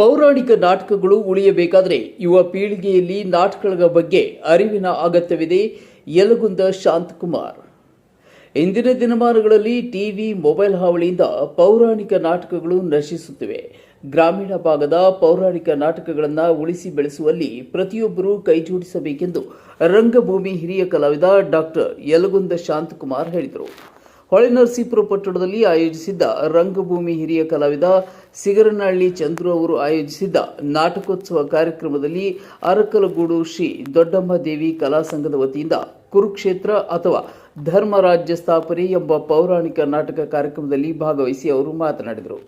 ಪೌರಾಣಿಕ ನಾಟಕಗಳು ಉಳಿಯಬೇಕಾದರೆ ಯುವ ಪೀಳಿಗೆಯಲ್ಲಿ ನಾಟಕಗಳ ಬಗ್ಗೆ ಅರಿವಿನ ಅಗತ್ಯವಿದೆ. ಯಲಗುಂದ ಶಾಂತಕುಮಾರ್. ಇಂದಿನ ದಿನಮಾನಗಳಲ್ಲಿ ಟಿವಿ, ಮೊಬೈಲ್ ಹಾವಳಿಯಿಂದ ಪೌರಾಣಿಕ ನಾಟಕಗಳು ನಶಿಸುತ್ತಿವೆ. ಗ್ರಾಮೀಣ ಭಾಗದ ಪೌರಾಣಿಕ ನಾಟಕಗಳನ್ನು ಉಳಿಸಿ ಬೆಳೆಸುವಲ್ಲಿ ಪ್ರತಿಯೊಬ್ಬರೂ ಕೈಜೋಡಿಸಬೇಕೆಂದು ರಂಗಭೂಮಿ ಹಿರಿಯ ಕಲಾವಿದ ಡಾಕ್ಟರ್ ಯಲಗುಂದ ಶಾಂತಕುಮಾರ್ ಹೇಳಿದರು. ಹೊಳೆನರಸೀಪುರ ಪಟ್ಟಣದಲ್ಲಿ ಆಯೋಜಿಸಿದ್ದ ರಂಗಭೂಮಿ ಹಿರಿಯ ಕಲಾವಿದ ಸಿಗರನಹಳ್ಳಿ ಚಂದ್ರು ಅವರು ಆಯೋಜಿಸಿದ್ದ ನಾಟಕೋತ್ಸವ ಕಾರ್ಯಕ್ರಮದಲ್ಲಿ ಅರಕಲಗೂಡು ಶ್ರೀ ದೊಡ್ಡಮ್ಮ ದೇವಿ ಕಲಾ ಸಂಘದ ವತಿಯಿಂದ ಕುರುಕ್ಷೇತ್ರ ಅಥವಾ ಧರ್ಮರಾಜ್ಯ ಸ್ಥಾಪನೆ ಎಂಬ ಪೌರಾಣಿಕ ನಾಟಕ ಕಾರ್ಯಕ್ರಮದಲ್ಲಿ ಭಾಗವಹಿಸಿ ಅವರು ಮಾತನಾಡಿದರು.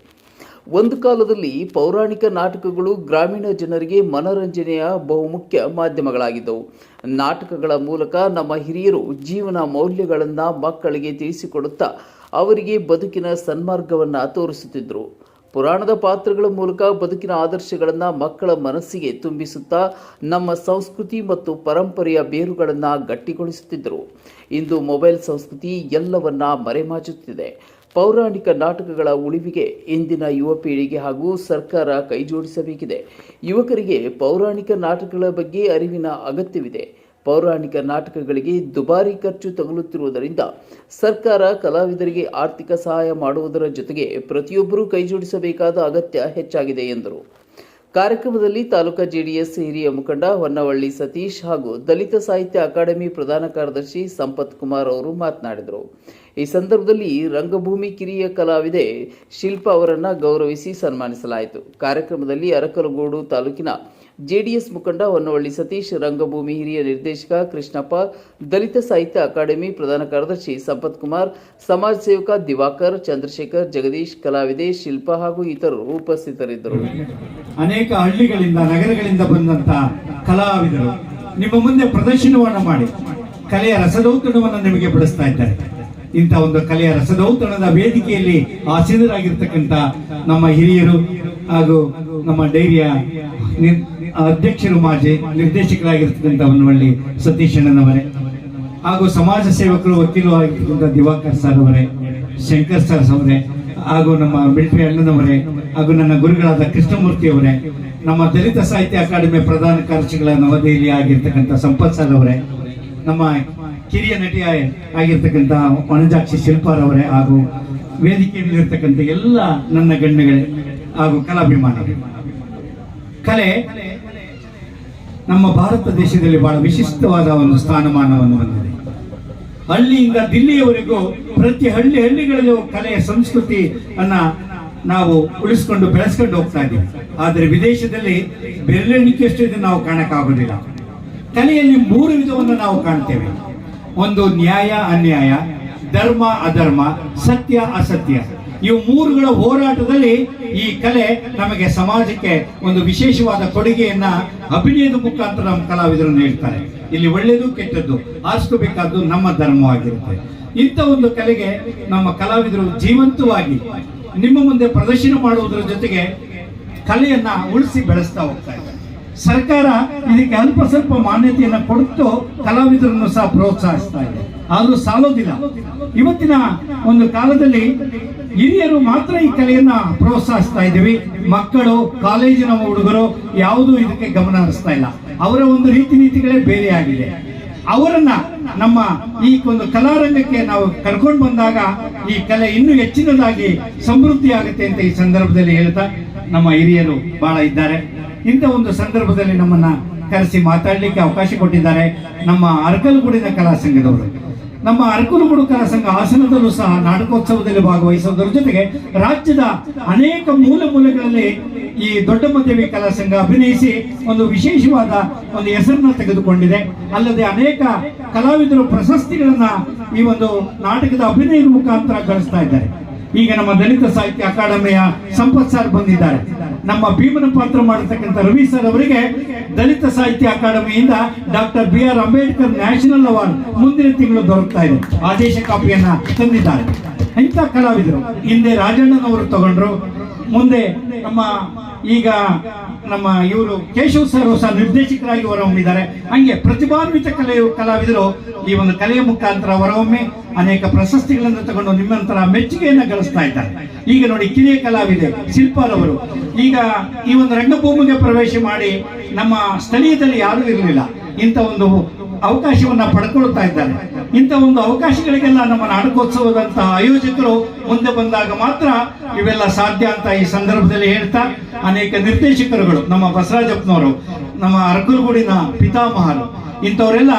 ಒಂದು ಕಾಲದಲ್ಲಿ ಪೌರಾಣಿಕ ನಾಟಕಗಳು ಗ್ರಾಮೀಣ ಜನರಿಗೆ ಮನರಂಜನೆಯ ಬಹುಮುಖ್ಯ ಮಾಧ್ಯಮಗಳಾಗಿದ್ದವು. ನಾಟಕಗಳ ಮೂಲಕ ನಮ್ಮ ಹಿರಿಯರು ಜೀವನ ಮೌಲ್ಯಗಳನ್ನು ಮಕ್ಕಳಿಗೆ ತಿಳಿಸಿಕೊಡುತ್ತಾ ಅವರಿಗೆ ಬದುಕಿನ ಸನ್ಮಾರ್ಗವನ್ನು ತೋರಿಸುತ್ತಿದ್ದರು ಪುರಾಣದ ಪಾತ್ರಗಳ ಮೂಲಕ ಬದುಕಿನ ಆದರ್ಶಗಳನ್ನು ಮಕ್ಕಳ ಮನಸ್ಸಿಗೆ ತುಂಬಿಸುತ್ತಾ ನಮ್ಮ ಸಂಸ್ಕೃತಿ ಮತ್ತು ಪರಂಪರೆಯ ಬೇರುಗಳನ್ನು ಗಟ್ಟಿಗೊಳಿಸುತ್ತಿದ್ದರು ಇಂದು ಮೊಬೈಲ್ ಸಂಸ್ಕೃತಿ ಎಲ್ಲವನ್ನ ಮರೆಮಾಚುತ್ತಿದೆ. ಪೌರಾಣಿಕ ನಾಟಕಗಳ ಉಳಿವಿಗೆ ಇಂದಿನ ಯುವ ಪೀಳಿಗೆ ಹಾಗೂ ಸರ್ಕಾರ ಕೈಜೋಡಿಸಬೇಕಿದೆ. ಯುವಕರಿಗೆ ಪೌರಾಣಿಕ ನಾಟಕಗಳ ಬಗ್ಗೆ ಅರಿವಿನ ಅಗತ್ಯವಿದೆ. ಪೌರಾಣಿಕ ನಾಟಕಗಳಿಗೆ ದುಬಾರಿ ಖರ್ಚು ತಗುಲುತ್ತಿರುವುದರಿಂದ ಸರ್ಕಾರ ಕಲಾವಿದರಿಗೆ ಆರ್ಥಿಕ ಸಹಾಯ ಮಾಡುವುದರ ಜೊತೆಗೆ ಪ್ರತಿಯೊಬ್ಬರೂ ಕೈಜೋಡಿಸಬೇಕಾದ ಅಗತ್ಯ ಹೆಚ್ಚಾಗಿದೆ ಎಂದರು. ಕಾರ್ಯಕ್ರಮದಲ್ಲಿ ತಾಲೂಕಾ ಜೆಡಿಎಸ್ ಹಿರಿಯ ಮುಖಂಡ ಹೊನ್ನವಳ್ಳಿ ಸತೀಶ್ ಹಾಗೂ ದಲಿತ ಸಾಹಿತ್ಯ ಅಕಾಡೆಮಿ ಪ್ರಧಾನ ಕಾರ್ಯದರ್ಶಿ ಸಂಪತ್ ಕುಮಾರ್ ಅವರು ಮಾತನಾಡಿದರು. ಈ ಸಂದರ್ಭದಲ್ಲಿ ರಂಗಭೂಮಿ ಕಿರಿಯ ಕಲಾವಿದೆ ಶಿಲ್ಪ ಅವರನ್ನು ಗೌರವಿಸಿ ಸನ್ಮಾನಿಸಲಾಯಿತು. ಕಾರ್ಯಕ್ರಮದಲ್ಲಿ ಅರಕಲಗೋಡು ತಾಲೂಕಿನ ಜೆಡಿಎಸ್ ಮುಖಂಡ ಹೊನ್ನವಳ್ಳಿ ಸತೀಶ್, ರಂಗಭೂಮಿ ಹಿರಿಯ ನಿರ್ದೇಶಕ ಕೃಷ್ಣಪ್ಪ, ದಲಿತ ಸಾಹಿತ್ಯ ಅಕಾಡೆಮಿ ಪ್ರಧಾನ ಕಾರ್ಯದರ್ಶಿ ಸಂಪತ್ ಕುಮಾರ್, ಸಮಾಜ ಸೇವಕ ದಿವಾಕರ್, ಚಂದ್ರಶೇಖರ್, ಜಗದೀಶ್, ಕಲಾವಿದೆ ಶಿಲ್ಪ ಹಾಗೂ ಇತರರು ಉಪಸ್ಥಿತರಿದ್ದರು. ಅನೇಕ ಹಳ್ಳಿಗಳಿಂದ, ನಗರಗಳಿಂದ ಬಂದಂತ ಕಲಾವಿದರು ನಿಮ್ಮ ಮುಂದೆ ಪ್ರದರ್ಶನವನ್ನು ಮಾಡಿ, ಕಲೆಯ ರಸದೌತಣವನ್ನು ನಿಮಗೆ ಬಿಡಿಸ್ತಾ ಇದ್ದಾರೆ. ಇಂಥ ಒಂದು ಕಲೆಯ ರಸದೌತಣದ ವೇದಿಕೆಯಲ್ಲಿ ಆಸೀನರಾಗಿರ್ತಕ್ಕಂಥ ನಮ್ಮ ಹಿರಿಯರು ಹಾಗೂ ನಮ್ಮ ಡೈರಿಯ ಅಧ್ಯಕ್ಷರು ಮಾಜಿ ನಿರ್ದೇಶಕರಾಗಿರ್ತಕ್ಕಂಥ ಹೊನ್ನವಳ್ಳಿ ಸತೀಶ್ ಅಣ್ಣನವರೇ ಹಾಗೂ ಸಮಾಜ ಸೇವಕರು ವಕೀಲರು ಆಗಿರ್ತಕ್ಕಂಥ ದಿವಾಕರ್ ಸರ್ ಅವರೇ, ಶಂಕರ್ ಸರ್ ಅವರೇ, ಹಾಗೂ ನಮ್ಮ ಮಿಲ್ಟ್ರಿ ಅಣ್ಣನವರೇ, ಹಾಗೂ ನನ್ನ ಗುರುಗಳಾದ ಕೃಷ್ಣಮೂರ್ತಿ ಅವರೇ, ನಮ್ಮ ದಲಿತ ಸಾಹಿತ್ಯ ಅಕಾಡೆಮಿ ಪ್ರಧಾನ ಕಾರ್ಯದರ್ಶಿಗಳ ನವದೆಹಲಿ ಆಗಿರ್ತಕ್ಕಂಥ ಸಂಪತ್ ಸರ್ ಅವರೇ, ನಮ್ಮ ಕಿರಿಯ ನಟಿ ಆಗಿರ್ತಕ್ಕಂಥ ವನಜಾಕ್ಷಿ ಶಿಲ್ಪಾರವರೇ ಹಾಗೂ ವೇದಿಕೆಯಲ್ಲಿರ್ತಕ್ಕಂಥ ಎಲ್ಲ ನನ್ನ ಗಣ್ಯಗಳೇ ಹಾಗೂ ಕಲಾಭಿಮಾನ ಕಲೆ ನಮ್ಮ ಭಾರತ ದೇಶದಲ್ಲಿ ಬಹಳ ವಿಶಿಷ್ಟವಾದ ಒಂದು ಸ್ಥಾನಮಾನವನ್ನು ಹೊಂದಿದೆ. ಹಳ್ಳಿಯಿಂದ ದಿಲ್ಲಿಯವರೆಗೂ ಪ್ರತಿ ಹಳ್ಳಿ ಹಳ್ಳಿಗಳಲ್ಲೂ ಕಲೆಯ ಸಂಸ್ಕೃತಿ ಅನ್ನ ನಾವು ಉಳಿಸ್ಕೊಂಡು ಬೆಳೆಸ್ಕೊಂಡು ಹೋಗ್ತಾ ಇದ್ದೀವಿ. ಆದರೆ ವಿದೇಶದಲ್ಲಿ ಬೆರಳೆಣಿಕೆಯಷ್ಟು ಇದನ್ನು ನಾವು ಕಾಣಕ್ಕಾಗೋದಿಲ್ಲ. ಕಲೆಯಲ್ಲಿ ಮೂರು ವಿಧವನ್ನು ನಾವು ಕಾಣ್ತೇವೆ. ಒಂದು ನ್ಯಾಯ, ಅನ್ಯಾಯ, ಧರ್ಮ, ಅಧರ್ಮ, ಸತ್ಯ, ಅಸತ್ಯ. ಇವು ಮೂರುಗಳ ಹೋರಾಟದಲ್ಲಿ ಈ ಕಲೆ ನಮಗೆ ಸಮಾಜಕ್ಕೆ ಒಂದು ವಿಶೇಷವಾದ ಕೊಡುಗೆಯನ್ನ ಅಭಿನಯದ ಮುಖಾಂತರ ನಮ್ಮ ಕಲಾವಿದರು ನೀಡ್ತಾರೆ ಇಲ್ಲಿ ಒಳ್ಳೆಯದು, ಕೆಟ್ಟದ್ದು ಆರಿಸ್ಕೋಬೇಕಾದ್ದು ನಮ್ಮ ಧರ್ಮವಾಗಿರುತ್ತೆ. ಇಂಥ ಒಂದು ಕಲೆಗೆ ನಮ್ಮ ಕಲಾವಿದರು ಜೀವಂತವಾಗಿ ನಿಮ್ಮ ಮುಂದೆ ಪ್ರದರ್ಶನ ಮಾಡುವುದರ ಜೊತೆಗೆ ಕಲೆಯನ್ನ ಉಳಿಸಿ ಬೆಳೆಸ್ತಾ ಹೋಗ್ತಾ ಇದ್ದಾರೆ. ಸರ್ಕಾರ ಇದಕ್ಕೆ ಅಲ್ಪ ಸ್ವಲ್ಪ ಮಾನ್ಯತೆಯನ್ನು ಕೊಡುತ್ತು ಕಲಾವಿದರನ್ನು ಸಹ ಪ್ರೋತ್ಸಾಹಿಸ್ತಾ ಇದೆ. ಆದರೂ ಸಾಲೋದಿಲ್ಲ. ಇವತ್ತಿನ ಒಂದು ಕಾಲದಲ್ಲಿ ಹಿರಿಯರು ಮಾತ್ರ ಈ ಕಲೆಯನ್ನ ಪ್ರೋತ್ಸಾಹಿಸ್ತಾ ಇದ್ದೀವಿ. ಮಕ್ಕಳು, ಕಾಲೇಜಿನ ಹುಡುಗರು ಯಾವುದೂ ಇದಕ್ಕೆ ಗಮನ ಹರಿಸ್ತಾ ಇಲ್ಲ. ಅವರ ಒಂದು ರೀತಿ ನೀತಿಗಳೇ ಬೇರೆ ಆಗಿದೆ. ಅವರನ್ನ ನಮ್ಮ ಈ ಒಂದು ಕಲಾರಂಗಕ್ಕೆ ನಾವು ಕರ್ಕೊಂಡು ಬಂದಾಗ ಈ ಕಲೆ ಇನ್ನೂ ಹೆಚ್ಚಿನದಾಗಿ ಸಮೃದ್ಧಿ ಆಗುತ್ತೆ ಅಂತ ಈ ಸಂದರ್ಭದಲ್ಲಿ ಹೇಳ್ತಾ ನಮ್ಮ ಹಿರಿಯರು ಬಹಳ ಇದ್ದಾರೆ. ಇಂಥ ಒಂದು ಸಂದರ್ಭದಲ್ಲಿ ನಮ್ಮನ್ನ ಕರೆಸಿ ಮಾತಾಡಲಿಕ್ಕೆ ಅವಕಾಶ ಕೊಟ್ಟಿದ್ದಾರೆ ನಮ್ಮ ಅರಕಲಗೂಡಿನ ಕಲಾ ಸಂಘದವರು. ನಮ್ಮ ಅರಕಲಗೂಡು ಕಲಾ ಸಂಘ ಹಾಸನದಲ್ಲೂ ಸಹ ನಾಟಕೋತ್ಸವದಲ್ಲಿ ಭಾಗವಹಿಸುವುದರ ಜೊತೆಗೆ ರಾಜ್ಯದ ಅನೇಕ ಮೂಲ ಮೂಲೆಗಳಲ್ಲಿ ಈ ದೊಡ್ಡ ದೇವಿ ಕಲಾ ಸಂಘ ಅಭಿನಯಿಸಿ ಒಂದು ವಿಶೇಷವಾದ ಒಂದು ಹೆಸರನ್ನ ತೆಗೆದುಕೊಂಡಿದೆ. ಅಲ್ಲದೆ ಅನೇಕ ಕಲಾವಿದರು ಪ್ರಶಸ್ತಿಗಳನ್ನ ಈ ಒಂದು ನಾಟಕದ ಅಭಿನಯದ ಮುಖಾಂತರ ಗಳಿಸ್ತಾ ಇದ್ದಾರೆ. ಈಗ ನಮ್ಮ ದಲಿತ ಸಾಹಿತ್ಯ ಅಕಾಡೆಮಿಯ ಸಂಪತ್ ಸರ್ ಬಂದಿದ್ದಾರೆ. ನಮ್ಮ ಭೀಮನ ಪಾತ್ರ ಮಾಡತಕ್ಕಂಥ ರವಿ ಸರ್ ಅವರಿಗೆ ದಲಿತ ಸಾಹಿತ್ಯ ಅಕಾಡೆಮಿಯಿಂದ doctor B R Ambedkar national award ಮುಂದಿನ ತಿಂಗಳು ದೊರಕ್ತಾ ಇದೆ. ಆದೇಶ ಕಾಪಿಯನ್ನ ತಂದಿದ್ದಾರೆ. ಇಂಥ ಕಲಾವಿದರು ಹಿಂದೆ ರಾಜಣ್ಣನವರು ತಗೊಂಡ್ರು, ಮುಂದೆ ನಮ್ಮ ಈಗ ನಮ್ಮ ಇವರು ಕೇಶವ್ ಸರ್ ಹೊಸ ನಿರ್ದೇಶಕರಾಗಿ ಹೊರಹೊಮ್ಮಿದ್ದಾರೆ. ಹಂಗೆ ಪ್ರತಿಭಾನ್ವಿತ ಕಲೆ ಕಲಾವಿದರು ಈ ಒಂದು ಕಲೆಯ ಮುಖಾಂತರ ಹೊರಹೊಮ್ಮಿ ಅನೇಕ ಪ್ರಶಸ್ತಿಗಳನ್ನು ತಗೊಂಡು ನಿಮ್ಮಂತರ ಮೆಚ್ಚುಗೆಯನ್ನು ಗಳಿಸ್ತಾ ಇದ್ದಾರೆ. ಈಗ ನೋಡಿ ಕಿರಿಯ ಕಲಾವಿದೆ ಶಿಲ್ಪಾರವರು ಈಗ ಈ ಒಂದು ರಂಗಭೂಮಿಗೆ ಪ್ರವೇಶ ಮಾಡಿ ನಮ್ಮ ಸ್ಥಳೀಯದಲ್ಲಿ ಯಾರೂ ಇರಲಿಲ್ಲ. ಇಂಥ ಒಂದು ಅವಕಾಶವನ್ನ ಪಡ್ಕೊಳ್ತಾ ಇದ್ದಾರೆ ಇಂಥ ಒಂದು ಅವಕಾಶಗಳಿಗೆಲ್ಲ ನಮ್ಮ ನಾಟಕೋತ್ಸವದಂತಹ ಆಯೋಜಕರು ಮುಂದೆ ಬಂದಾಗ ಮಾತ್ರ ಇವೆಲ್ಲ ಸಾಧ್ಯ ಅಂತ ಈ ಸಂದರ್ಭದಲ್ಲಿ ಹೇಳ್ತಾ ಅನೇಕ ನಿರ್ದೇಶಕರುಗಳು, ನಮ್ಮ ಬಸವರಾಜಪ್ಪನವರು, ನಮ್ಮ ಅರಕಲಗೂಡಿನ ಪಿತಾಮಹರು, ಇಂಥವರೆಲ್ಲ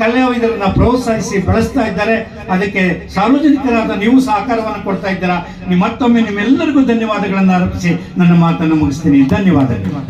ಕಲಾವಿದರನ್ನ ಪ್ರೋತ್ಸಾಹಿಸಿ ಬೆಳೆಸ್ತಾ ಇದ್ದಾರೆ. ಅದಕ್ಕೆ ಸಾರ್ವಜನಿಕರಾದ ನೀವು ಸಹಕಾರವನ್ನು ಕೊಡ್ತಾ ಇದ್ದೀರಾ. ಮತ್ತೊಮ್ಮೆ ನಿಮ್ಮೆಲ್ಲರಿಗೂ ಧನ್ಯವಾದಗಳನ್ನು ಅರ್ಪಿಸಿ ನನ್ನ ಮಾತನ್ನು ಮುಗಿಸ್ತೀನಿ. ಧನ್ಯವಾದಗಳು.